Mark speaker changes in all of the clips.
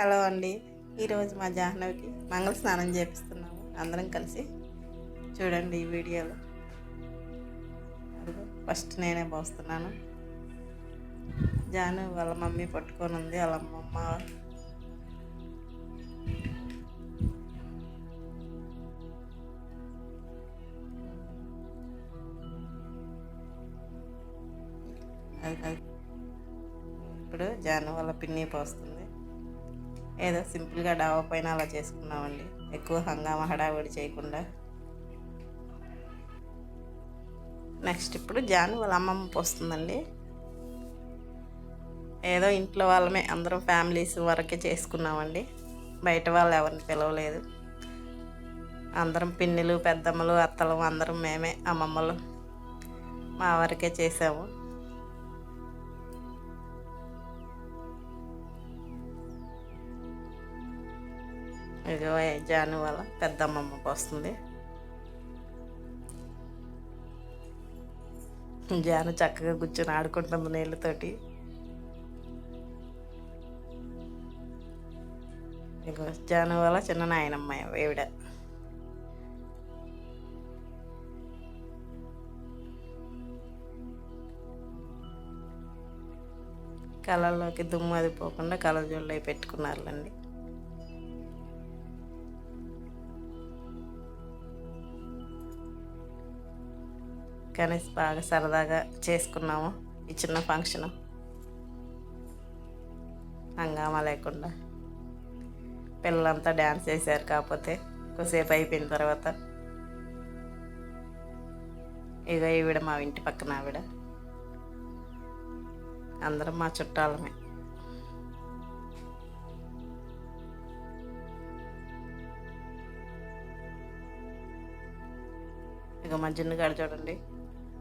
Speaker 1: Hello అండి. ఈరోజు మా జాహ్నవికి మంగళ స్నానం చేపిస్తున్నాము. అందరం కలిసి చూడండి ఈ వీడియోలో. ఫస్ట్ నేనే పోస్తున్నాను. జాను వాళ్ళ మమ్మీ పట్టుకొని ఉంది వాళ్ళ అమ్మమ్మ. అది ఇప్పుడు జాను వాళ్ళ పిన్ని పోస్తుంది. ఏదో సింపుల్గా డాబా పైన అలా చేసుకున్నామండి. ఎక్కువ హంగామా హడావిడి చేయకుండా. నెక్స్ట్ ఇప్పుడు జాను వాళ్ళ అమ్మమ్మ పోస్తుందండి. ఏదో ఇంట్లో వాళ్ళమే అందరం ఫ్యామిలీస్ వరకే చేసుకున్నామండి. బయట వాళ్ళు ఎవరిని పిలవలేదు. అందరం పిన్నిలు పెద్దమ్మలు అత్తలు అందరం మేమే అమ్మమ్మలు మా వరకే చేసాము. ఇదిగో జాను వాళ్ళ పెద్దమ్మమ్మకి వస్తుంది. జాను చక్కగా కూర్చొని ఆడుకుంటుంది నీళ్ళతోటి. ఇగో జాను వాళ్ళ చిన్న నాయనమ్మ ఈవిడ. కళల్లోకి దుమ్ము అది పోకుండా కళ్ళజోళ్ళు అవి పెట్టుకున్నారులండి కానీ బాగా సరదాగా చేసుకున్నాము ఈ చిన్న ఫంక్షన్. హంగామా లేకుండా. పిల్లలంతా డ్యాన్స్ చేశారు కాకపోతే కొద్దిసేపు అయిపోయిన తర్వాత. ఇక ఈవిడ మా ఇంటి పక్కన ఆవిడ. అందరం మా చుట్టాలమే. ఇక మా జిన్నుగాడు చూడండి.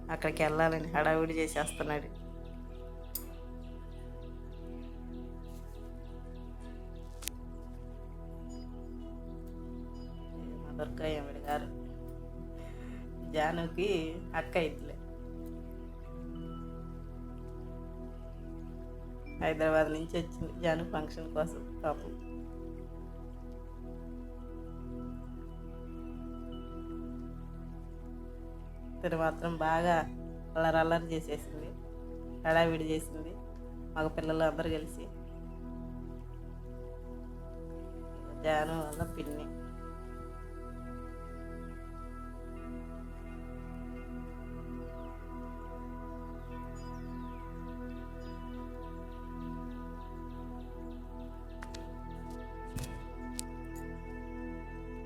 Speaker 1: అక్కడికి వెళ్ళాలని హడావిడి చేసేస్తున్నాడు. మా దుర్గయ్య గారు? జానుకి అక్క ఇట్లే హైదరాబాద్ నుంచి వచ్చింది జాను ఫంక్షన్ కోసం పాపం. తను మాత్రం బాగా అల్లరి అల్లరి చేసేసింది. హడావిడి చేసింది. మగ పిల్లలు అందరు కలిసి. జాను వల్ల పిన్ని.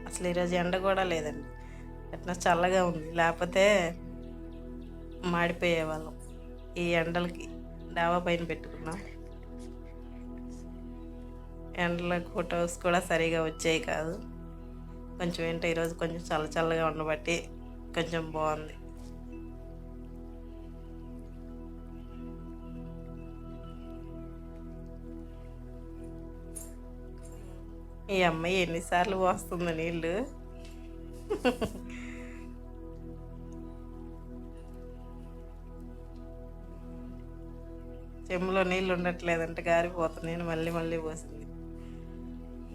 Speaker 1: అసలు ఈరోజు ఎండ కూడా లేదండి. ఎట్లా చల్లగా ఉంది. లేకపోతే మాడిపోయేవాళ్ళం. ఈ ఎండలకి డాబా పైన పెట్టుకున్నాం. ఎండల ఫొటోస్ కూడా సరిగా వచ్చాయి కాదు. కొంచెం ఏంటో ఈరోజు కొంచెం చల్ల చల్లగా ఉండబట్టి కొంచెం బాగుంది. ఈ అమ్మాయి ఎన్నిసార్లు వస్తుంది నీళ్ళు? చెంబులో నీళ్ళు ఉండట్లేదంటే గారిపోతున్నాయని మళ్ళీ మళ్ళీ పోసింది.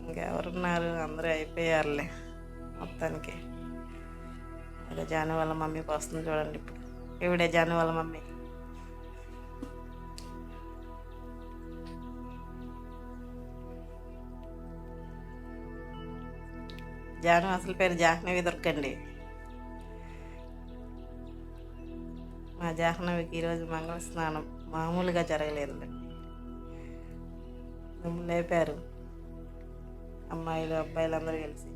Speaker 1: ఇంకెవరున్నారు? అందరూ అయిపోయారులే మొత్తానికి. అదే జాను వాళ్ళ మమ్మీ వస్తుంది చూడండి ఇప్పుడు. ఇవిడే జాను వాళ్ళ మమ్మీ. జాను అసలు పేరు జాహ్నవి దొరకండి మా జాహ్నవికి ఈరోజు మంగళ స్నానం మామూలుగా జరగలేదు దుమ్ము లేపారు అమ్మాయిలు అబ్బాయిలు అందరూ కలిసి.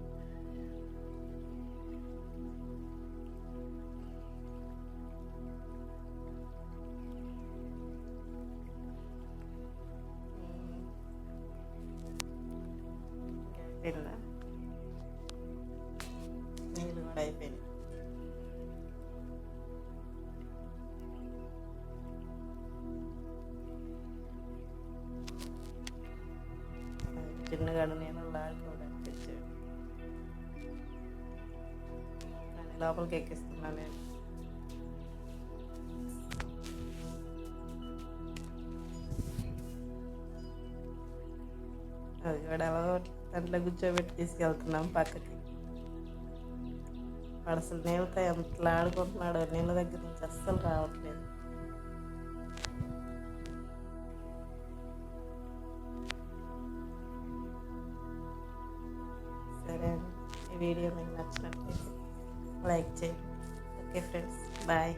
Speaker 1: అయిపోయిందా? నీళ్ళు కూడా అయిపోయినాయి. చిన్నగాడు నేను లాడుకోవడానికి తెచ్చాడు. లోపలికి ఎక్కిస్తున్నాను నేను. అది కూడా ఎలాగో దాంట్లో కూర్చోబెట్టి తీసుకెళ్తున్నాం పక్కకి. వాడు అసలు నీళ్ళతో ఎంత ఆడుకుంటున్నాడో నీళ్ళ దగ్గర నుంచి అస్సలు రావట్లేదు. వీడియో మీకు నచ్చినట్లయితే లైక్ చేయండి. Okay friends bye.